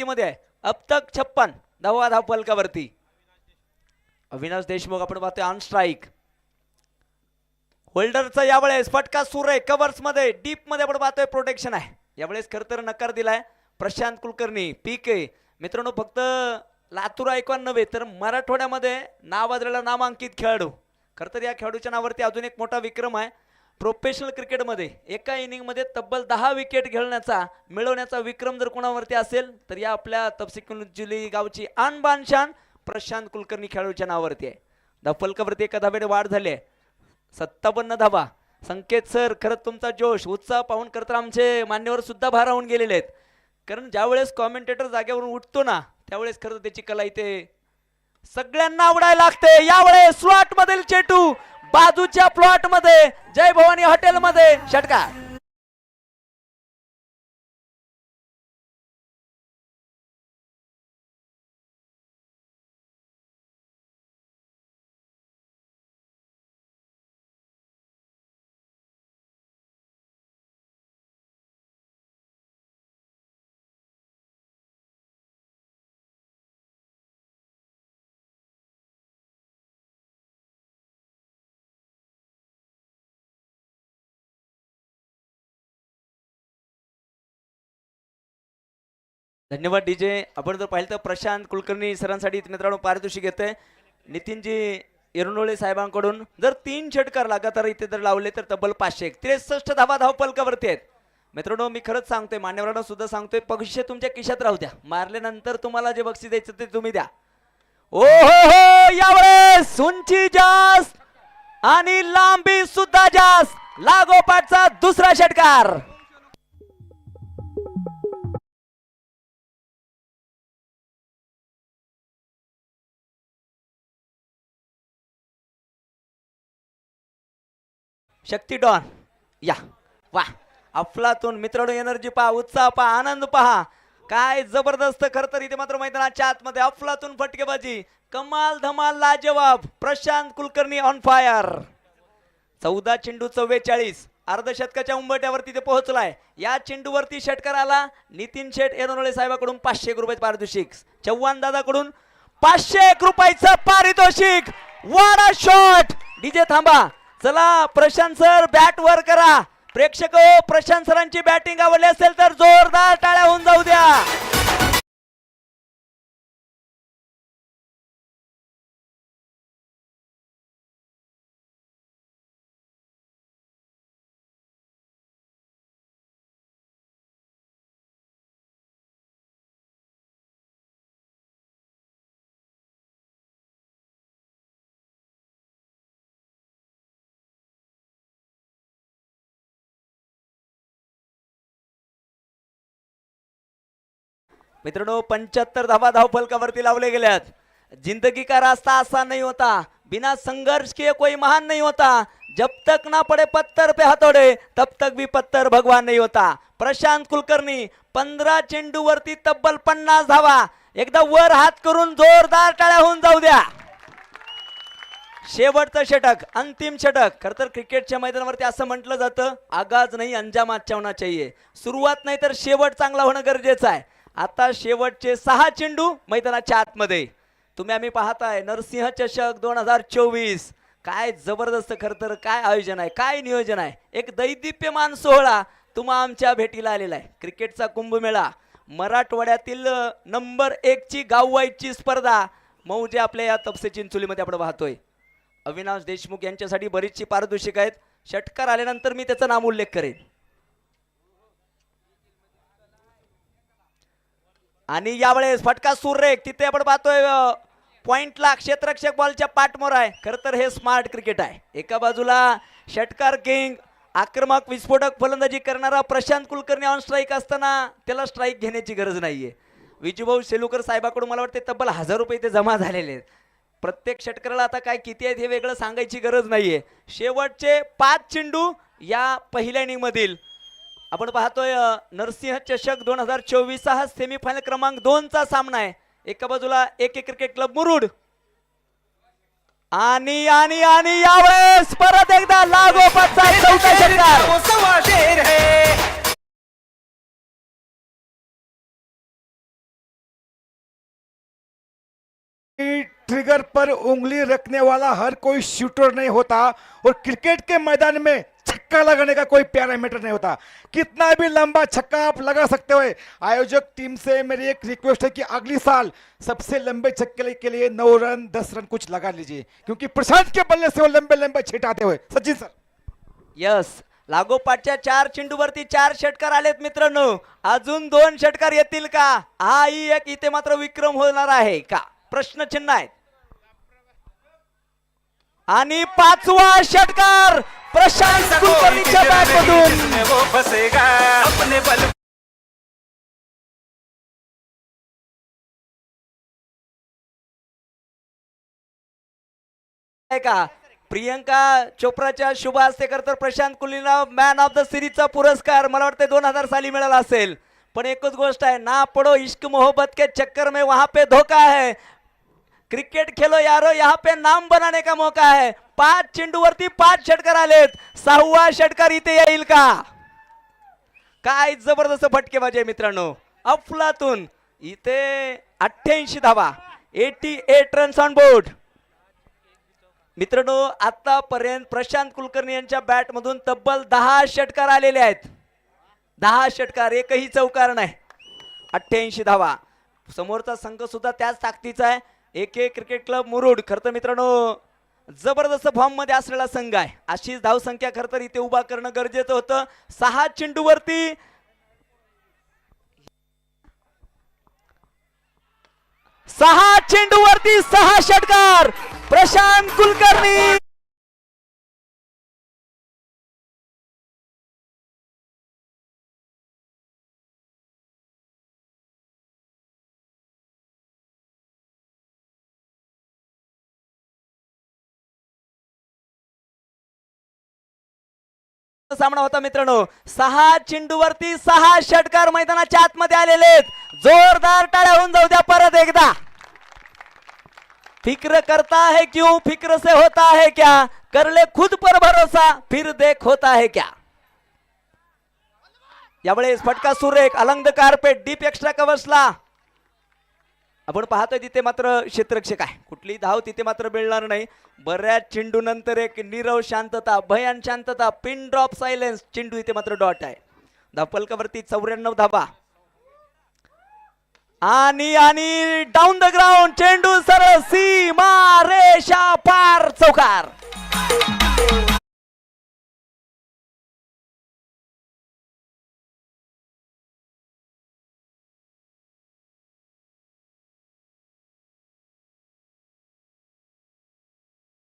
मध्ये आहे. अब तक छप्पन दहावा धाव फलकावरती अविनाश देशमुख आपण पाहतोय ऑन स्ट्राईक होल्डरचा यावेळेस फटका सुर आहे. कव्हर्समध्ये डीपमध्ये आपण पाहतोय प्रोटेक्शन आहे. यावेळेस खर तर नकार दिलाय प्रशांत कुलकर्णी पीक आहे मित्रांनो फक्त लातूर ऐकवान नव्हे तर मराठवाड्यामध्ये नावाजलेला नामांकित खेळाडू. खर तर या खेळाडूच्या नावावरती अजून एक मोठा विक्रम आहे. प्रोफेशनल क्रिकेटमध्ये एका इनिंगमध्ये तब्बल दहा विकेट घेण्याचा मिळवण्याचा विक्रम जर कोणावरती असेल तर या आपल्या तपसिकुली गावची आणबान शान प्रशांत कुलकर्णी खेळाडूच्या नावावरती आहे. दफलकावरती एका धाब्याने वाढ झाली आहे. सत्तावन्न धाबा संकेत सर खरंच तुमचा जोश उत्साह पाहून खरं तर आमचे मान्यवर सुद्धा भारावून गेलेले आहेत. कारण ज्यावेळेस कॉमेंटेटर जागेवरून उठतो ना त्यावेळेस खरं त्याची कला इथे सगळ्यांना आवडायला लागते. यावेळेस स्लॉट मधील चेटू बाजूच्या प्लॉटमध्ये जय भवानी हॉटेल मध्ये षटकार. धन्यवाद डीजे. आपण जर पाहिलं तर प्रशांत कुलकर्णी सरांसाठी मित्रांनो पारितोषिक येते नितीनजी एरनोळे साहेबांकडून जर तीन षटकार लगातार इथे जर लावले तर तब्बल पाचशे त्रेसष्ट धावा धाव पलकावरती आहेत. मित्रांनो मी खरंच सांगतोय मान्यवरांना सुद्धा सांगतोय पक्षी तुमच्या खिशात राहू द्या. मारल्यानंतर तुम्हाला जे बक्षीस द्यायचं ते तुम्ही द्या. ओ हो हो यावेळेस उंची जास्त आणि लांबी सुद्धा जास्त. लागोपाठचा दुसरा षटकार. शक्ती डॉन. या. वा. अफलातून मित्रांनो एनर्जी पहा उत्साह पहा आनंद पहा. काय जबरदस्त खर तर इथे मात्र मैदानाच्या आतमध्ये. अफलातून फटकेबाजी. कमाल धमाल लाजवाब. प्रशांत कुलकर्णी ऑन फायर चौदा चेंडू चव्वेचाळीस. अर्धशतकाच्या उंबट्यावर ते पोहोचलाय. या चेंडूवरती षटकार आला. नितीन शेठ एनोळे साहेबाकडून पाचशे एक रुपये पारितोषिक. चव्हाण दादाकडून पाचशे एक रुपयाचं पारितोषिक. वाडा शॉट डीजे थांबा. चला प्रशांत सर बॅट वर करा. प्रेक्षक हो, प्रशांत सरांची बॅटिंग आवडली असेल तर जोरदार टाळ्या होऊन जाऊ द्या. मित्रांनो पंच्याहत्तर धावा धाव फलकावरती लावले गेल्यात. जिंदगी का रास्ता असा नहीं होता. बिना संघर्ष के कोई महान नहीं होता. जब तक ना पड़े पत्थर पे हातोडे तब तक भी पत्थर भगवान नहीं होता. प्रशांत कुलकर्णी पंधरा चेंडू वरती तब्बल पन्नास धावा. एकदा वर हात करून जोरदार टाळ्या होऊन जाऊ द्या. शेवटचं षटक अंतिम षटक. खर तर क्रिकेटच्या मैदानावरती असं म्हटलं जातं आगाज नाही अंजाम अच्छा होना चाहिए सुरुवात नाही तर शेवट चांगला होणं गरजेचं आहे. आता शेवटचे सहा चेंडू मैदानाच्या आतमध्ये. तुम्ही आम्ही पाहताय नरसिंह चषक दोन हजार चोवीस. काय जबरदस्त खर तर काय आयोजन आहे काय नियोजन आहे. एक दैदिप्यमान सोहळा तुम्हा आमच्या भेटीला आलेला आहे. क्रिकेटचा कुंभमेळा. मराठवाड्यातील नंबर एकची गाववाईची स्पर्धा मौजे आपल्या या तपसे चिंचोलीमध्ये आपण पाहतोय. अविनाश देशमुख यांच्यासाठी बरीचशी पारितोषिक आहेत. षटकार आल्यानंतर मी त्याचा नाम उल्लेख करेन. आणि यावेळेस फटका सुरेख तिथे आपण पाहतोय पॉइंटला क्षेत्ररक्षक बॉलच्या पाठमोर आहे. खर तर हे स्मार्ट क्रिकेट आहे. एका बाजूला षटकार किंग आक्रमक विस्फोटक फलंदाजी करणारा प्रशांत कुलकर्णी ऑन स्ट्राईक असताना त्याला स्ट्राईक घेण्याची गरज नाहीये. विजूभाऊ सेलुकर साहेबाकडून मला वाटते तब्बल हजार रुपये इथे जमा झालेले आहेत. प्रत्येक षटकाराला आता काय किती आहेत हे वेगळं सांगायची गरज नाहीये. शेवटचे पाच चेंडू या पहिल्या इनिंग मधील आपण पाहतोय नरसिंह चषक दोन हजार चोवीस हा सेमीफायनल क्रमांक दोनचा सामना आहे. एका बाजूला एक एक क्रिकेट क्लब मुरुड. आणि आणि आणि यावेळेस परत एकदा लागो ट्रिगर पर उंगली रखने वाला हर कोई शूटर नहीं होता और क्रिकेट के मैदान में छक्का लगाने का कोई पैरामीटर नहीं होता। कितना भी लंबा छक्का आप लगा सकते हो। आयोजक टीम से मेरी एक रिक्वेस्ट है कि अगली साल सबसे लंबे छक्के के लिए नौ रन दस रन कुछ लगा लीजिए। क्योंकि प्रशांत के बल्ले से वो लंबे लंबे छिटाते हुए। सचिन सर। यस लागोपाठच्या चार चेंडूवरती चार षटकार आलेत मित्रांनो. अजून दोन षटकार येतील का? हा ही एक इथे मात्र विक्रम होणार आहे का? प्रश्न चिन्ह आहे आणि पाचवा षटकार प्रशांत कुलकर्णीच्या बॅटमधून आहे का? प्रियंका चोप्राच्या शुभ हस्ते तर प्रशांत कुलीला मॅन ऑफ द सिरीजचा पुरस्कार. मला वाटतं दोन हजार साली मिळाला असेल. पण एकच गोष्ट आहे ना पडो इश्क मोहब्बत के चक्कर में वहां पे धोका है. क्रिकेट खेलो यारो यहाँ पे नाम बनाने का मौका है। पाच चेंडूवरती पाच षटकार आलेत। सहावा षटकार इथे येईल का? काय जबरदस्त फटकेबाजी आहे मित्रांनो. अफलातून इथे अठ्ठ्याऐंशी धावा. Eighty eight runs on board मित्रांनो आतापर्यंत प्रशांत कुलकर्णी यांच्या बॅटमधून तब्बल दहा षटकार आलेले आहेत. दहा षटकार एकही चौकार नाही. अठ्ठ्याऐंशी धावा. समोरचा संघ सुद्धा त्याच ताकदीचा आहे. एक एक क्रिकेट क्लब मुरुड. खरं तर मित्रांनो जबरदस्त फॉर्ममध्ये असलेला संघ आहे. अशीच धावसंख्या खर तर इथे उभा करणं गरजेचं होतं. सहा चेंडूवरती सहा चेंडूवरती सहा षटकार. प्रशांत कुलकर्णी. सामना होता मित्रांनो. सहा चेंडूवरती सहा षटकार मैदानाच्या आतमध्ये आलेले आहेत. जोरदार टाळ्या होऊन जाऊ द्या परत एकदा. फिक्र करता है क्यों फिक्र से होता है क्या? कर ले खुद पर भरोसा फिर देख होता है क्या? यावेळेस फटका सुरेख अलंग कार्पेट डीप एक्स्ट्रा कवर्सला आपण पाहतोय तिथे मात्र क्षेत्ररक्षक आहे. कुठली धाव तिथे मात्र मिळणार नाही. बऱ्याच चेंडू नंतर एक नीरव शांतता भयान शांतता पिन ड्रॉप सायलेन्स चेंडू इथे मात्र डॉट आहे. धापलकावरती चौऱ्याण्णव धाबा आणि आणि डाऊन द ग्राउंड चेंडू सरळ सीमा रेषा पार चौकार.